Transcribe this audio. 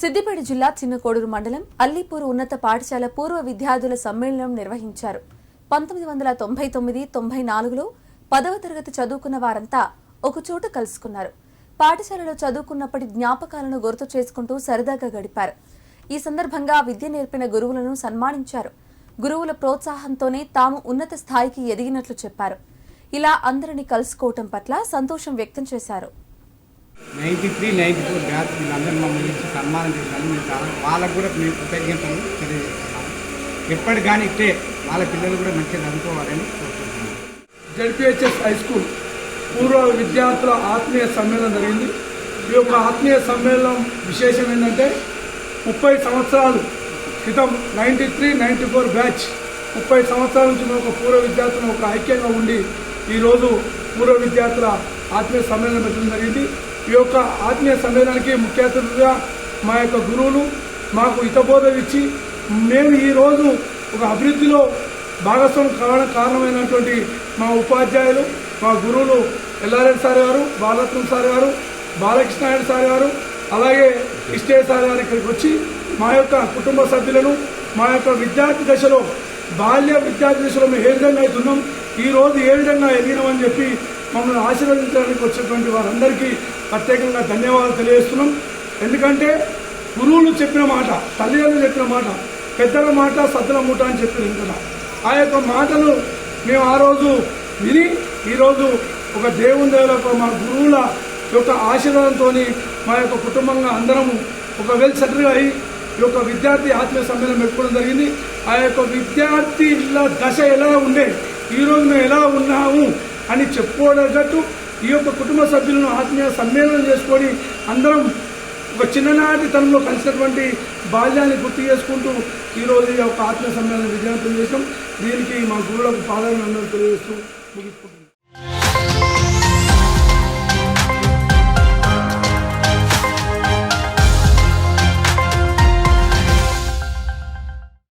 సిద్దిపేట జిల్లా చిన్నకోడూరు మండలం అల్లీపూర్ ఉన్నత పాఠశాల పూర్వ విద్యార్థుల సమ్మేళనం నిర్వహించారు. పంతొమ్మిది వందల తొంభై తొమ్మిది తొంభై నాలుగులో పదవ తరగతి చదువుకున్న వారంతా ఒకచోట కలుసుకున్నారు. పాఠశాలలో చదువుకున్నప్పటి జ్ఞాపకాలను గుర్తు చేసుకుంటూ సరదాగా గడిపారు. ఈ సందర్భంగా విద్య నేర్పిన గురువులను సన్మానించారు. గురువుల ప్రోత్సాహంతోనే తాము ఉన్నత స్థాయికి ఎదిగినట్లు చెప్పారు. ఇలా అందరినీ కలుసుకోవటం పట్ల సంతోషం వ్యక్తం చేశారు. Ninety three ninety four batch వీళ్ళందరూ మమ్మల్ని ఇచ్చి సన్మానం చేశారు. మేము చాలా వాళ్ళకు కూడా మేము కృతజ్ఞతలు తెలియజేస్తున్నాము. ఎప్పటి కానీ ఇట్టే వాళ్ళ పిల్లలు కూడా మంచిగా చదువుకోవాలని కోరుకుంటున్నాను జడ్పిహెచ్ఎస్ హై స్కూల్ పూర్వ విద్యార్థుల ఆత్మీయ సమ్మేళనం జరిగింది. ఈ యొక్క ఆత్మీయ సమ్మేళనం విశేషం ఏంటంటే ముప్పై సంవత్సరాలు క్రితం ninety three ninety four batch ముప్పై సంవత్సరాల నుంచి ఒక పూర్వ విద్యార్థులను ఒక ఐక్యంగా ఉండి ఈరోజు పూర్వ విద్యార్థుల ఆత్మీయ సమ్మేళనం పెట్టడం జరిగింది. ఈ యొక్క ఆత్మీయ సమ్మేళనానికి ముఖ్య అతిథులుగా మా యొక్క గురువులు మాకు హితబోధ ఇచ్చి మేము ఈరోజు ఒక అభివృద్ధిలో భాగస్వామి కావడం కారణమైనటువంటి మా ఉపాధ్యాయులు మా గురువులు ఎల్లారెడ్డి సార్ గారు బాలరత్నం సార్ గారు బాలకృష్ణారాయణ సార్ గారు అలాగే ఇష్టే సార్ గారు ఇక్కడికి వచ్చి మా యొక్క కుటుంబ సభ్యులను మా యొక్క విద్యార్థి దశలో బాల్య విద్యార్థి దశలో మేము ఏ విధంగా అవుతున్నాం ఈ రోజు ఏ విధంగా ఎదిగినామని చెప్పి మమ్మల్ని ఆశీర్వదించడానికి వచ్చినటువంటి వారందరికీ ప్రత్యేకంగా ధన్యవాదాలు తెలియజేస్తున్నాం. ఎందుకంటే గురువులు చెప్పిన మాట తల్లిదండ్రులు చెప్పిన మాట పెద్దల మాట సద్దల మూట అని చెప్పింది ఇంకా ఆ యొక్క మాటలు మేము ఆ రోజు విని ఈరోజు ఒక దేవుని దగ్గర మా గురువుల యొక్క ఆశీర్వాదంతో మా యొక్క కుటుంబంగా అందరము ఒక వెల్ సెటిల్గా అయ్యి ఈ యొక్క విద్యార్థి ఆత్మీయ సమ్మేళనం పెట్టుకోవడం జరిగింది. ఆ యొక్క విద్యార్థి దశ ఎలా ఉండే ఈరోజు మేము ఎలా ఉన్నాము అని చెప్పుకోదగ్గట్టు ఈ యొక్క కుటుంబ సభ్యులను ఆత్మీయ సమ్మేళనం చేసుకొని అందరం ఒక చిన్ననాటి తనంలో కలిసినటువంటి బాల్యాన్ని గుర్తు చేసుకుంటూ ఈరోజు ఈ యొక్క ఆత్మీయ సమ్మేళనం విజయవంతం చేసాం దీనికి మా గురువులకు పాదాలను అందరూ తెలియజేస్తూ ముగించుకుంటున్నాం